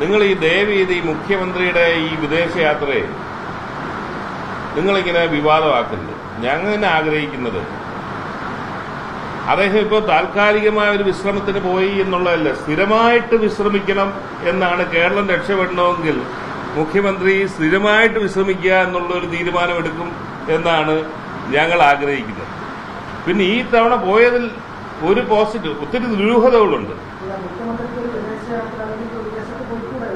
നിങ്ങൾ ഈ ദയവീത് ഈ മുഖ്യമന്ത്രിയുടെ ഈ വിദേശയാത്രയെ നിങ്ങളിങ്ങനെ വിവാദമാക്കുന്നത്. ഞങ്ങൾ തന്നെ ആഗ്രഹിക്കുന്നത്. അദ്ദേഹം ഇപ്പോൾ താൽക്കാലികമായ ഒരു വിശ്രമത്തിന് പോയി എന്നുള്ളതല്ല സ്ഥിരമായിട്ട് വിശ്രമിക്കണം എന്നാണ് കേരളം രക്ഷപ്പെടണമെങ്കിൽ മുഖ്യമന്ത്രി സ്ഥിരമായിട്ട് വിശ്രമിക്കുക എന്നുള്ള ഒരു തീരുമാനമെടുക്കും എന്നാണ് ഞങ്ങൾ ആഗ്രഹിക്കുന്നത്. പിന്നെ ഈ തവണ പോയതിൽ ഒരു പോസിറ്റീവ് ഒത്തിരി ദുരൂഹതകളുണ്ട് മുഖ്യമന്ത്രിക്ക് ഒരു വിദേശയാത്ര അല്ലെങ്കിൽ ഒരു വിദേശത്ത് പോയിക്കൂടെ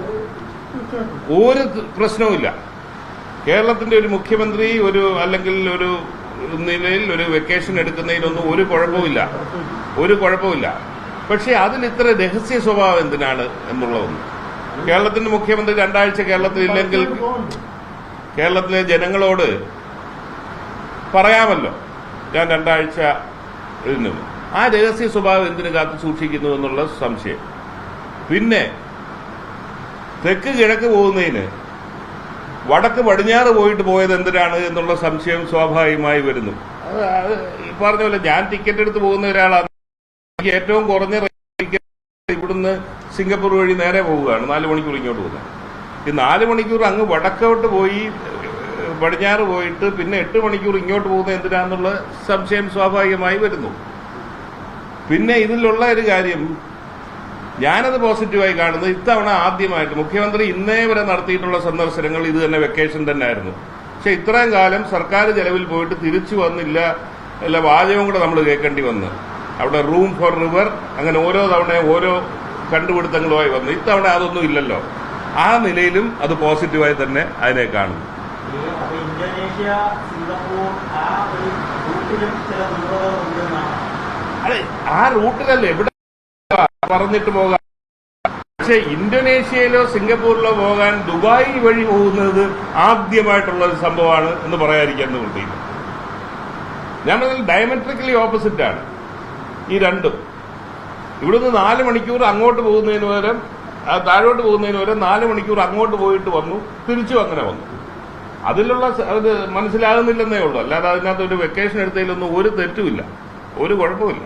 ഒരു പ്രശ്നവുമില്ല. കേരളത്തിന്റെ ഒരു മുഖ്യമന്ത്രി ഒരു അല്ലെങ്കിൽ ഒരു നിലയിൽ ഒരു വെക്കേഷൻ എടുക്കുന്നതിലൊന്നും ഒരു കുഴപ്പമില്ല ഒരു കുഴപ്പമില്ല പക്ഷേ അതിന് ഇത്ര രഹസ്യ സ്വഭാവം എന്തിനാണ് എന്നുള്ളതൊന്നും. കേരളത്തിന്റെ മുഖ്യമന്ത്രി രണ്ടാഴ്ച കേരളത്തിൽ ഇല്ലെങ്കിൽ കേരളത്തിലെ ജനങ്ങളോട് പറയാമല്ലോ. ഞാൻ രണ്ടാഴ്ച ആ രഹസ്യ സ്വഭാവം എന്തിനു കാത്തു സൂക്ഷിക്കുന്നു എന്നുള്ള സംശയം. പിന്നെ തെക്ക് കിഴക്ക് പോകുന്നതിന്. വടക്ക് പടിഞ്ഞാറ് പോയിട്ട് പോയത് എന്തിനാണ് എന്നുള്ള സംശയം സ്വാഭാവികമായി വരുന്നു. പറഞ്ഞ പോലെ ഞാൻ ടിക്കറ്റ് എടുത്ത് പോകുന്ന ഒരാളാണ്. ഏറ്റവും കുറഞ്ഞ ടിക്കറ്റ് ഇവിടുന്ന് സിംഗപ്പൂർ വഴി നേരെ പോവുകയാണ്. നാല് മണിക്കൂർ ഇങ്ങോട്ട് പോകുന്നത്. ഈ നാല് മണിക്കൂർ അങ്ങ് വടക്കോട്ട് പോയി പടിഞ്ഞാറ് പോയിട്ട് പിന്നെ എട്ട് മണിക്കൂർ ഇങ്ങോട്ട് പോകുന്നത് എന്തിനാന്നുള്ള സംശയം സ്വാഭാവികമായി വരുന്നു. പിന്നെ ഇതിലുള്ള ഒരു കാര്യം ഞാനത് പോസിറ്റീവായി കാണുന്നത് ഇത്തവണ ആദ്യമായിട്ട് മുഖ്യമന്ത്രി ഇന്നേ വരെ നടത്തിയിട്ടുള്ള സന്ദർശനങ്ങൾ ഇത് തന്നെ വെക്കേഷൻ തന്നെ ആയിരുന്നു പക്ഷെ ഇത്രയും കാലം സർക്കാർ ചെലവിൽ പോയിട്ട് തിരിച്ചു വന്നില്ല. അല്ല വാചകവും കൂടെ നമ്മൾ കേൾക്കേണ്ടി വന്നു. അവിടെ റൂം ഫോർ റിവർ അങ്ങനെ ഓരോ തവണ ഓരോ കണ്ടുപിടുത്തങ്ങളുമായി വന്നു. ഇത്തവണ അതൊന്നും ഇല്ലല്ലോ. ആ നിലയിലും അത് പോസിറ്റീവായി തന്നെ അതിനെ കാണുന്നു. അതെ ആ റൂട്ടിലല്ലേ എവിടെ പറഞ്ഞിട്ട് പോകാം. പക്ഷെ ഇന്തോനേഷ്യയിലോ സിംഗപ്പൂരിലോ പോകാൻ ദുബായ് വഴി പോകുന്നത് ആദ്യമായിട്ടുള്ള ഒരു സംഭവമാണ് എന്ന് പറയാതിരിക്കാൻ നിവൃത്തിയില്ല പറഞ്ഞാൽ ഡയമെട്രിക്കലി ഓപ്പോസിറ്റ് ആണ്. ഈ രണ്ടും. ഇവിടുന്ന് നാല് മണിക്കൂർ അങ്ങോട്ട് പോകുന്നതിന് പകരം താഴോട്ട് പോകുന്നതിന് പകരം നാല് മണിക്കൂർ അങ്ങോട്ട് പോയിട്ട് വന്നു തിരിച്ചു അങ്ങനെ വന്നു. അതിലുള്ള അത് മനസ്സിലാകുന്നില്ലെന്നേ ഉള്ളൂ. അല്ലാതെ അതിനകത്ത് ഒരു വെക്കേഷൻ എടുത്തതിലൊന്നും ഒരു തെറ്റുമില്ല. ഒരു കുഴപ്പമില്ല